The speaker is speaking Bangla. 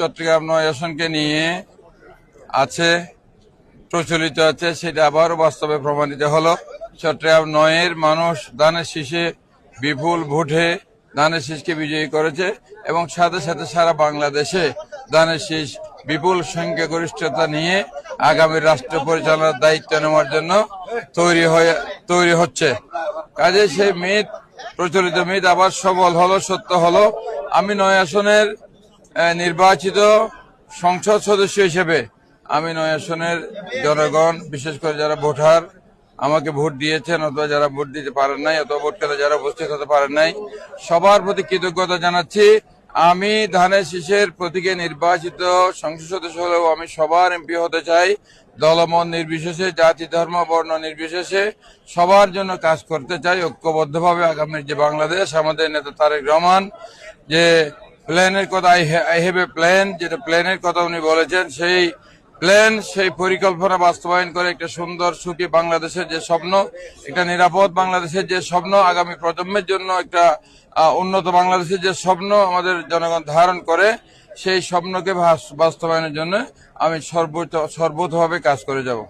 চট্টগ্রাম নয় আসনকে নিয়ে আছে, প্রচলিত আছে, সেটা আবারও বাস্তবে প্রমাণিত হলো। চট্টগ্রাম নয়ের মানুষ দানের শীষে বিপুল ভোটে দানের শীষকে বিজয়ী করেছে এবং সাথে সাথে সারা বাংলাদেশে দানের শীষ বিপুল সংখ্যাগরিষ্ঠতা নিয়ে আগামী রাষ্ট্র পরিচালনার দায়িত্ব নেওয়ার জন্য তৈরি হয়ে, তৈরি হচ্ছে। কাজে সেই মিথ, প্রচলিত মিথ আবার সবল হলো, সত্য হলো। আমি নয় আসনের নির্বাচিত সংসদ সদস্য হিসেবে আমি নয় আসনের জনগণ, বিশেষ করে যারা ভোটার, আমাকে ভোট দিয়েছেন অথবা যারা ভোট দিতে পারেন নাই অথবা ভোট কেন্দ্রে যারা উপস্থিত হতে পারেন নাই, সবার প্রতি কৃতজ্ঞতা জানাচ্ছি। আমি ধানের শীষের প্রতীকে নির্বাচিত সংসদ সদস্য হলেও আমি সবার এমপি হতে চাই। দলমত নির্বিশেষে, জাতি, ধর্ম, বর্ণ নির্বিশেষে সবার জন্য কাজ করতে চাই। ঐক্যবদ্ধভাবে আগামীর যে বাংলাদেশ, আমাদের নেতা তারেক রহমান যে প্ল্যানের কথা আই হ্যাভ এ প্ল্যান যেটা প্ল্যানের কথা উনি বলেছেন, সেই প্ল্যান সেই পরিকল্পনা বাস্তবায়ন করে একটা সুন্দর, সুখী বাংলাদেশের যে স্বপ্ন, একটা নিরাপদ বাংলাদেশের যে স্বপ্ন, আগামী প্রজন্মের জন্য একটা উন্নত বাংলাদেশের যে স্বপ্ন আমাদের জনগণ ধারণ করে, সেই স্বপ্নকে বাস্তবায়নের জন্য আমি সর্বোচ্চ সর্বতভাবে কাজ করে যাব।